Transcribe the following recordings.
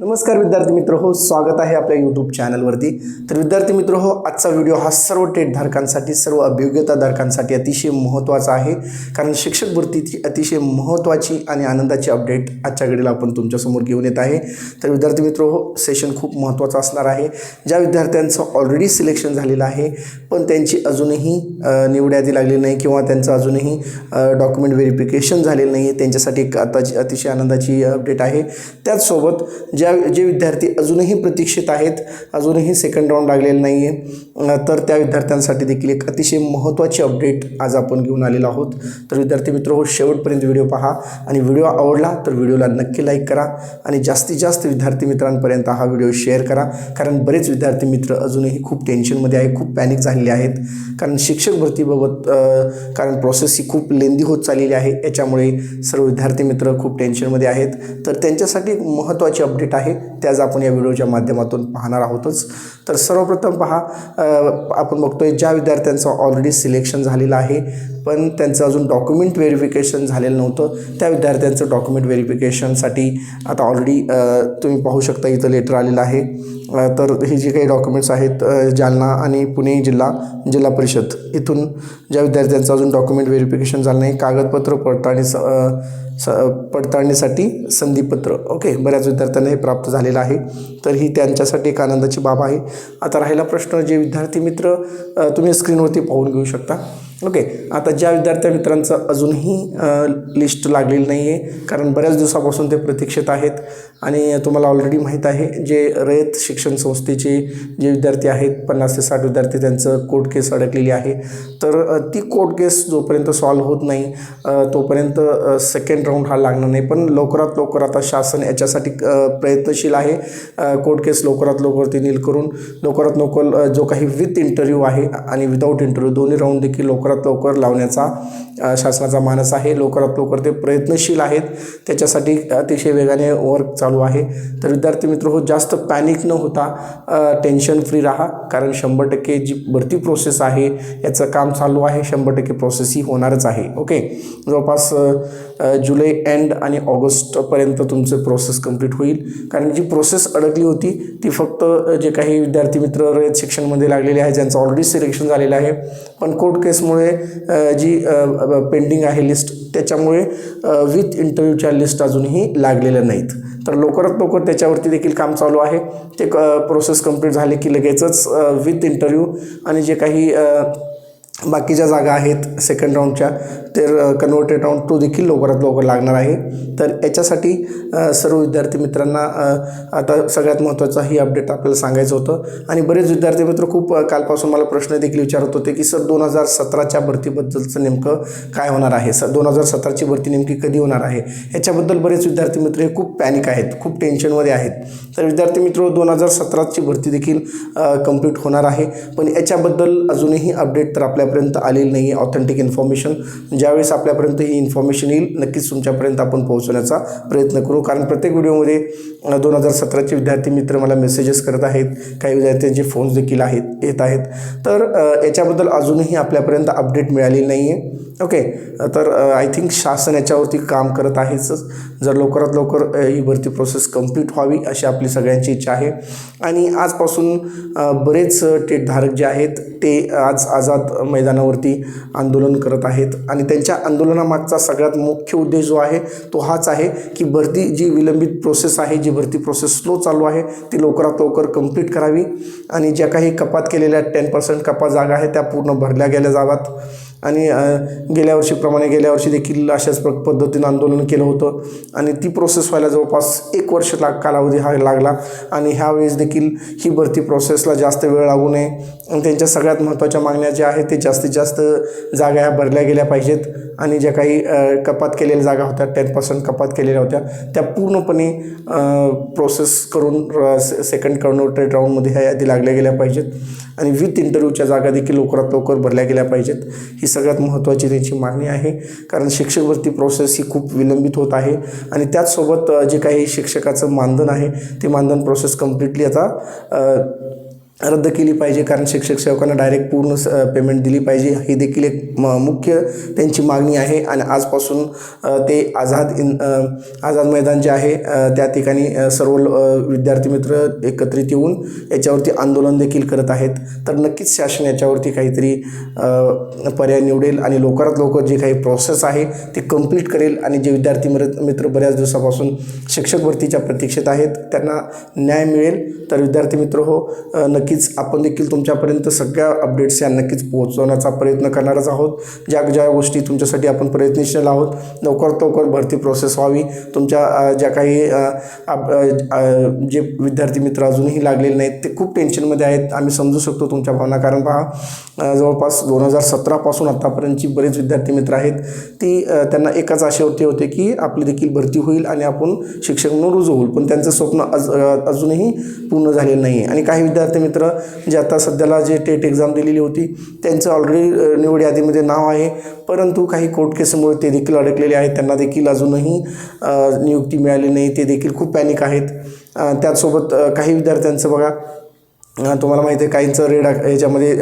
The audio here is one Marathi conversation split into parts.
नमस्कार विद्यार्थी मित्र हो स्वागत आहे आपल्या यूट्यूब चॅनलवरती तर विद्यार्थी मित्र हो आजचा व्हिडिओ हा सर्व टेट धारकांसाठी सर्व अभियोग्यताधारकांसाठी अतिशय महत्त्वाचा आहे. कारण शिक्षक भरतीची अतिशय महत्त्वाची आणि आनंदाची अपडेट आजच्या घडीला आपण तुमच्यासमोर घेऊन येत आहे. तर विद्यार्थी मित्र हो सेशन खूप महत्त्वाचं असणार आहे. ज्या विद्यार्थ्यांचं ऑलरेडी सिलेक्शन झालेलं आहे पण त्यांची अजूनही निवड्यादी निवड यादी लागलेली नाही किंवा त्यांचं अजूनही डॉक्युमेंट व्हेरिफिकेशन झालेलं नाही आहे त्यांच्यासाठी एक आताची अतिशय आनंदाची अपडेट आहे. त्याचसोबत ज्या जे विद्यार्थी अजूनही प्रतीक्षित आहेत अजूनही सेकंड राऊंड लागलेलं नाही आहे तर त्या विद्यार्थ्यांसाठी देखील एक अतिशय महत्त्वाची अपडेट आज आपण घेऊन आलेलो आहोत. तर विद्यार्थी मित्र हो शेवटपर्यंत व्हिडिओ पहा आणि व्हिडिओ आवडला तर व्हिडिओला नक्की लाईक करा आणि जास्तीत जास्त विद्यार्थी मित्रांपर्यंत हा व्हिडिओ शेअर करा. कारण बरेच विद्यार्थी मित्र अजूनही खूप टेन्शनमध्ये आहे खूप पॅनिक झालेले आहेत. कारण शिक्षक भरतीबाबत कारण प्रोसेस ही खूप लेंदी होत चाललेली आहे. याच्यामुळे सर्व विद्यार्थी मित्र खूप टेन्शनमध्ये आहेत. तर त्यांच्यासाठी एक महत्त्वाची अपडेट आहे. आहे. त्याच आपण या व्हिडिओच्या माध्यमातून पाहणार आहोतच. तर सर्वप्रथम पहा आपण बघतोय ज्या विद्यार्थ्यांचं ऑलरेडी सिलेक्शन झालेलं आहे पण त्यांचं अजून डॉक्युमेंट व्हेरिफिकेशन झालेलं नव्हतं. त्या विद्यार्थ्यांचं डॉक्युमेंट व्हेरिफिकेशनसाठी आता ऑलरेडी तुम्ही पाहू शकता इथं लेटर आलेलं आहे. तर हे जे काही डॉक्युमेंट्स आहेत जालना आणि पुणे जिल्हा जिल्हा परिषद इथून ज्या विद्यार्थ्यांचं अजून डॉक्युमेंट व्हेरिफिकेशन झालं नाही कागदपत्र पडताळणी स स पडताळणीसाठी संधीपत्र. ओके बऱ्याच विद्यार्थ्यांना हे प्राप्त झालेलं आहे. तर ही त्यांच्यासाठी एक आनंदाची बाब आहे. आता राहिला प्रश्न जे विद्यार्थी मित्र तुम्ही स्क्रीनवरती पाहून घेऊ शकता. ओके आता ज्या विद्यार्थ्या मित्रांचं अजूनही लिस्ट लागलेली नाही आहे कारण बऱ्याच दिवसापासून ते प्रतीक्षेत आहेत. आणि तुम्हाला ऑलरेडी माहीत आहे जे रयत शिक्षण संस्थेचे जे विद्यार्थी आहेत पन्नास ते साठ विद्यार्थी त्यांचं कोर्ट केस अडकलेली आहे. तर ती कोर्ट केस जोपर्यंत सॉल्व्ह होत नाही तोपर्यंत सेकंड राऊंड हा लागणार नाही. पण लवकरात लवकर आता शासन याच्यासाठी प्रयत्नशील आहे कोर्ट केस लवकरात लवकर ते नील करून. लवकरात लवकर जो काही विथ इंटरव्ह्यू आहे आणि विदाऊट इंटरव्ह्यू दोन्ही राऊंड देखील लवकर लवकरात लवकर लावण्याचा शासनाचा मानस आहे. लवकरात लवकर ते प्रयत्नशील आहेत. त्याच्यासाठी अतिशय वेगाने वर्क चालू आहे. तर विद्यार्थी मित्र हो जास्त पॅनिक न होता टेन्शन फ्री राहा. कारण शंभर टक्के जी भरती प्रोसेस आहे याचं काम चालू आहे. शंभर टक्के प्रोसेस ही होणारच आहे. ओके जवळपास जुलै एंड आणि ऑगस्टपर्यंत तुमचं प्रोसेस कंप्लीट होईल. कारण जी प्रोसेस अडकली होती ती फक्त जे काही विद्यार्थी मित्र रयत शिक्षणमध्ये लागलेले आहे ज्यांचं ऑलरेडी सिलेक्शन झालेलं आहे. पण कोर्ट केसमुळे त्याच्यामुळे जी पेंडिंग आहे लिस्ट त्याच्यामुळे विथ इंटरव्ह्यूच्या लिस्ट अजूनही लागलेल्या नाहीत. तर लवकरात लवकर त्याच्यावरती देखील काम चालू आहे. ते क प्रोसेस कंप्लीट झाले की लगेचच विथ इंटरव्ह्यू आणि जे काही बाकीच्या जागा आहेत सेकंड राऊंडच्या ते कन्वर्टेड राऊंड तो देखील लवकरात लवकर लागणार आहे. तर याच्यासाठी सर्व विद्यार्थी मित्रांना आता सगळ्यात महत्त्वाचा ही अपडेट आपल्याला सांगायचं होतं. आणि बरेच विद्यार्थी मित्र खूप कालपासून मला प्रश्न देखील विचारत होते की सर दोन हजार सतराच्या भरतीबद्दलचं नेमकं काय होणार आहे? सर दोन हजार सतराची भरती नेमकी कधी होणार आहे? याच्याबद्दल बरेच विद्यार्थी मित्र हे खूप पॅनिक आहेत खूप टेन्शनमध्ये आहेत. तर विद्यार्थी मित्र दोन हजार सतराची भरती देखील कंप्लीट होणार आहे. पण याच्याबद्दल अजूनही अपडेट तर आपल्या आपल्यापर्यंत आलेली नाही आहे ऑथेंटिक इन्फॉर्मेशन ज्यावेळेस आपल्यापर्यंत ही इन्फॉर्मेशन येईल नक्कीच तुमच्यापर्यंत आपण पोहोचवण्याचा प्रयत्न करू. कारण प्रत्येक व्हिडिओमध्ये दोन हजार सतराचे विद्यार्थी मित्र मला मेसेजेस करत आहेत. काही विद्यार्थ्यांचे फोन्स देखील आहेत येत आहेत. तर याच्याबद्दल अजूनही आपल्यापर्यंत अपडेट मिळालेली नाही आहे ओके तर आय थिंक शासन याच्यावरती काम करत आहेच. जर लवकरात लवकर ही भरती प्रोसेस कंप्लीट व्हावी अशी आपली सगळ्यांची इच्छा आहे. आणि आजपासून बरेच टेटधारक जे आहेत ते आज आझाद मैदानावरती आंदोलन करत आहेत. आणि त्यांच्या आंदोलनामागचा सगळ्यात मुख्य उद्देश जो आहे तो हाच आहे की भरती जी विलंबित प्रोसेस आहे जी भरती प्रोसेस स्लो चालू आहे ती लवकरात लवकर कंप्लीट करावी. आणि ज्या काही कपात केलेल्या टेन पर्सेंट कपात जागा आहेत त्या पूर्ण भरल्या गेल्या जाव्यात. आणि गेल्या वर्षीप्रमाणे गेल्या वर्षी देखील अशाच प्र पद्धतीनं आंदोलन केलं होतं. आणि ती प्रोसेस व्हायला जवळपास एक वर्ष लाग कालावधी हा लागला. आणि ह्यावेळेस देखील ही भरती प्रोसेसला जास्त वेळ लागू नये. आणि त्यांच्या सगळ्यात महत्त्वाच्या मागण्या ज्या आहेत ते जास्तीत जास्त जागा ह्या भरल्या गेल्या पाहिजेत. आणि ज्या काही कपात केलेल्या जागा होत्या टेन पर्सेंट कपात केलेल्या होत्या त्या पूर्णपणे प्रोसेस करून से सेकंड कन्वर्टेड राऊंडमध्ये ह्या यादी लागल्या गेल्या पाहिजेत. आणि विथ इंटरव्ह्यूच्या जागा देखील लवकरात लवकर भरल्या गेल्या पाहिजेत. ही सगळ्यात महत्त्वाची त्यांची मागणी आहे. कारण शिक्षक भरती प्रोसेस ही खूप विलंबित होत आहे. आणि त्याचसोबत जे काही शिक्षकाचं मानधन आहे ते मानधन प्रोसेस कम्प्लिटली आता रद्द केली पाहिजे. कारण शिक्षक सेवकांना डायरेक्ट पूर्ण स पेमेंट दिली पाहिजे. ही देखील एक म मुख्य त्यांची मागणी आहे. आणि आजपासून ते आझाद इन आझाद मैदान जे आहे त्या ठिकाणी सर्व विद्यार्थी मित्र एकत्रित येऊन याच्यावरती आंदोलन देखील करत आहेत. तर नक्कीच शासन याच्यावरती काहीतरी पर्याय निवडेल आणि लवकरात लवकर जे काही प्रोसेस आहे ते कंप्लीट करेल. आणि जे विद्यार्थी मित्र मित्र बऱ्याच दिवसापासून शिक्षक भरतीच्या प्रतीक्षेत आहेत त्यांना न्याय मिळेल. तर विद्यार्थी मित्र हो नक्की नक्कीच आपण देखील तुमच्यापर्यंत सगळ्या अपडेट्स या नक्कीच पोहोचवण्याचा प्रयत्न करणारच आहोत. ज्या ज्या गोष्टी तुमच्यासाठी आपण प्रयत्नशील आहोत लवकरात लवकर भरती प्रोसेस व्हावी. तुमच्या ज्या काही आप- जे विद्यार्थी मित्र अजूनही लागलेले नाहीत ते खूप टेन्शनमध्ये आहेत. आम्ही समजू शकतो तुमच्या भावना. कारण पहा जवळपास दोन हजार सतरापासून आत्तापर्यंतची बरेच विद्यार्थी मित्र आहेत. ती त्यांना एकाच आशेवरती होते की आपली देखील भरती होईल आणि आपण शिक्षक म्हणून रुजू होईल पण त्यांचं स्वप्न अज अजूनही पूर्ण झालेलं नाही आणि काही विद्यार्थी मित्र जे आता सध्याला जे टेट एक्झाम दिलेली होती त्यांचं ऑलरेडी निवड यादीमध्ये नाव आहे. परंतु काही कोर्ट केसमुळे ते देखील अडकलेले आहेत. त्यांना देखील अजूनही नियुक्ती मिळाली नाही. ते देखील खूप पॅनिक आहेत. त्यासोबत त्याचसोबत काही विद्यार्थ्यांचं बघा तुम्हाला माहिती आहे काहींचं रेड याच्यामध्ये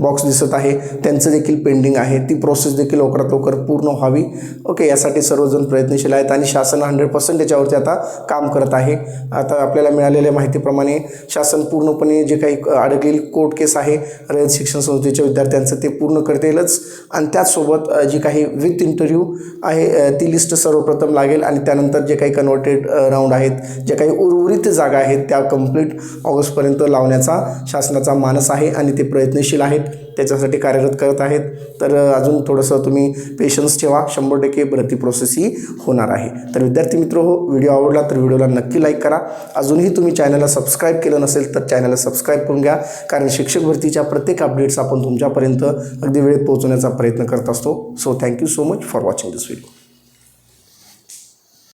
बॉक्स दिसत आहे. त्यांचं देखील पेंडिंग आहे. ती प्रोसेस देखील लवकरात लवकर पूर्ण व्हावी. ओके यासाठी सर्वजण प्रयत्नशील आहेत आणि शासन हंड्रेड पर्सेंट याच्यावरती आता काम करत आहे. आता आपल्याला मिळालेल्या माहितीप्रमाणे शासन पूर्णपणे जे काही अडकलेली कोर्ट केस आहे रयत शिक्षण संस्थेच्या विद्यार्थ्यांचं ते पूर्ण करतेलच. आणि त्याचसोबत जी काही विथ इंटरव्ह्यू आहे ती लिस्ट सर्वप्रथम लागेल आणि त्यानंतर जे काही कन्वर्टेड राऊंड आहेत जे काही उर्वरित जागा आहेत त्या कंप्लीट ऑगस्टपर्यंत लावण्याचं शासनाचा मानस आहे आणि ते प्रयत्नशील आहेत त्याच्यासाठी कार्यरत करत आहेत. तर अजून थोडंसं तुम्ही पेशन्स ठेवा. शंभर टक्के भरती प्रोसेस ही होणार आहे. तर विद्यार्थी मित्र हो व्हिडिओ आवडला तर व्हिडिओला नक्की लाईक करा. अजूनही तुम्ही चॅनलला सबस्क्राईब केलं नसेल तर चॅनलला सबस्क्राईब करून घ्या. कारण शिक्षक भरतीच्या प्रत्येक अपडेट्स आपण तुमच्यापर्यंत अगदी वेळेत पोहोचवण्याचा प्रयत्न करत असतो. So thank you so much for watching this video